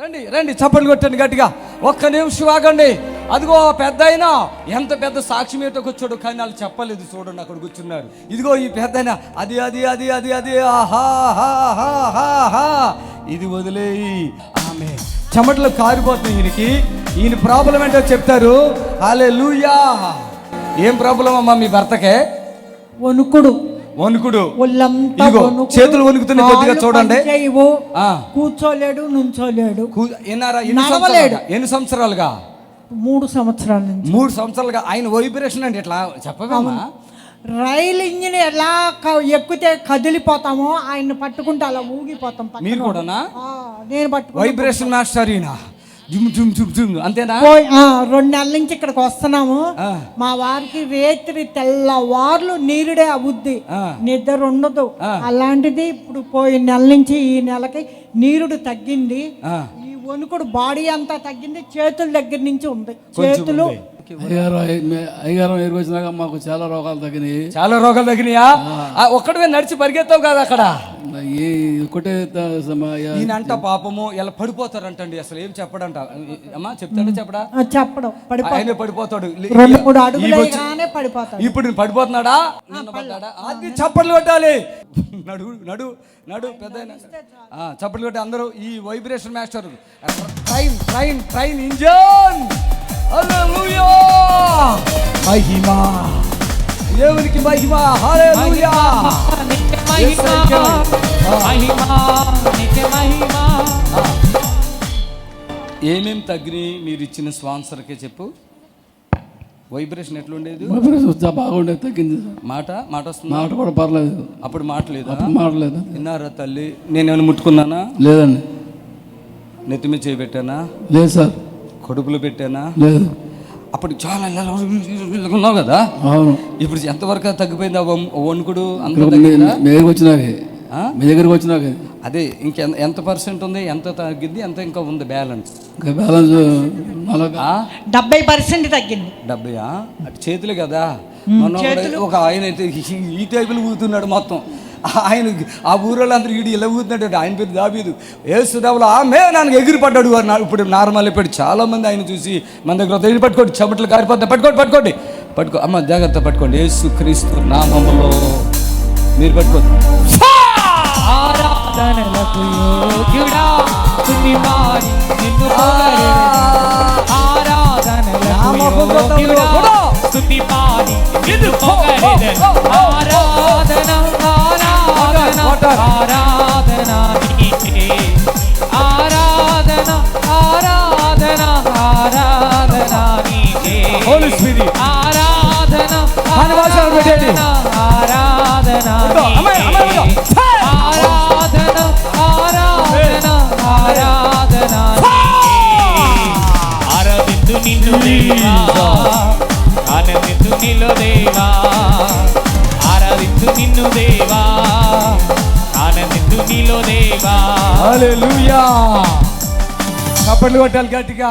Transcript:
రండి రండి చప్పట్లు కొట్టండి గట్టిగా. ఒక్క నిమిషం ఆగండి. అదిగో పెద్ద అయినా ఎంత పెద్ద సాక్షి మీద కూర్చోడు కానీ వాళ్ళు చెప్పలేదు చూడండి అక్కడ కూర్చున్నారు. ఇదిగో ఈ పెద్ద అయినా అది అది అది అది అది ఆహా హా హా హా హా ఇది వదిలేయి. ఆమె చెమటలు కారిపోతుంది ఈయనకి. ఈయన ప్రాబ్లం ఏంటో చెప్తారు. అలే లూయా ఏం ప్రాబ్లం అమ్మా మీ భర్తకే? వణుకుడు. వణుకుడు. చేతులు వణుకుతున్నాయి కొద్దిగా చూడండి. కూర్చోలేడు నుంచోలేడు. ఎన్ని నడవలేడు. సంవత్సరాలుగా? ఎన్ని సంవత్సరాలుగా? మూడు సంవత్సరాల నుంచి. మూడు సంవత్సరాలుగా. ఆయన వైబ్రేషన్ అంటే ఎట్లా చెప్పగలమా రైలు ఇంజిన్ ఎలా ఎక్కితే కదిలిపోతామో ఆయన పట్టుకుంటే అలా ఊగిపోతాం. మీరు కూడానా? నేను పట్టుకుంటే వైబ్రేషన్ మాస్టర్ ఈయన. జుమ్ జుమ్ జుమ్ జుమ్. అంతేనా? పోయి ఆ, రెండు నెలల నుంచి ఇక్కడికి వస్తున్నాము. మా వారికి రేత్రి తెల్లవార్లు నీరుడే అవుద్ది. నిద్ర ఉండదు. అలాంటిది ఇప్పుడు పోయిన నెల నుంచి ఈ నెలకి నీరుడు తగ్గింది. ఈ వణుకుడు బాడీ అంతా తగ్గింది. చేతుల దగ్గర నుంచి ఉంది. చేతులు. అయ్యారు అయ్యారం ఎరుగు వచ్చినాక మాకు చాలా రోగాలు తగ్గినాయి. చాలా రోగాలు తగినాయా ఆ, ఒక్కడివే నడిచి పరిగెత్తావు కదా అక్కడ? ఒకటే పాపము ఇలా పడిపోతారంటండి అసలు ఏం చెప్పడంట? అమ్మా చెప్తాడా చెప్పడా? చెప్పడం. ఆయనే పడిపోతాడు. ఇప్పుడు నేను పడిపోతున్నాడా? నిన్న పడ్డాడా? అది చప్పట్లు కొట్టాలి. నడు నడు నడు పెద్ద చప్పట్లు కొట్టి అందరూ ఈ vibration master. Train train train engine! మహిమ. దేవునికి మహిమ. హల్లెలూయా. ఏమేం తగ్గినాయి మీరు ఇచ్చిన స్పాన్సర్కే చెప్పు. వైబ్రేషన్ ఎట్లుండేది? వైబ్రేషన్ వచ్చా బాగుండే తగ్గింది. మాట మాట వస్తుందా? మాట కూడా పర్లేదు. అప్పుడు మాటలేదా? మాటలేదు. విన్నారా తల్లి? నేనేమైనా ముట్టుకున్నానా? లేదండి. నెత్తి మీద చేయబెట్టానా లేదు సార్. కడుపులో పెట్టానా? లేదు. అప్పుడు చాలా ఉన్నావు కదా? అవును. ఇప్పుడు ఎంతవరకు తగ్గిపోయింది వణుకుడు మీ మీ దగ్గరికి వచ్చినాక ఆ? మీ దగ్గరికి వచ్చినాక అదే ఇంక ఎంత పర్సెంట్ ఉంది? ఎంత తగ్గింది? ఎంత ఇంకా ఉంది బ్యాలెన్స్? ఇంకా బ్యాలెన్స్? డెబ్బై పర్సెంట్ తగ్గింది. డెబ్బయా? అటు చేతులు కదా? ఒక ఆయన అయితే ఈ- ఈ టైపులు ఊగుతున్నాడు మొత్తం. ఆయన ఆ ఊరిలో అందరూ ఈడు ఇలా ఊగుతున్నాడు ఆయన పేరు దాబీదు ఏసురావులు ఆమె నాకు ఎగిరి పడ్డాడు వారు నా- ఇప్పుడు నార్మల్ అయిపోయాడు. చాలా మంది ఆయన చూసి మన దగ్గర ఎగిరి పట్టుకోండి చెమటలు కారిపోతాయి పట్టుకోండి పట్టుకోండి. పట్టుకో అమ్మ జాగ్రత్త పట్టుకోండి. యేసు క్రీస్తు నామములో మీరు పట్టుకోండి. ఆరాధనలకు యోగ్యుడా. స్తుతిపాడి నిన్ను ఆరాధన ఆరాధన Holy Spirit. ఆరాధన భాషలో పెట్టండి. ఆరాధన. ఆరాధన ఆరాధన ఆరాధన ఆరాధించు నిన్ను దేవా. ఆనందించు నిన్ను దేవా. ఆరాధించు నిన్ను దేవా. ఆనందించు నీలో దేవా. హల్లెలూయా చప్పట్లు కొట్టాలి గట్టిగా.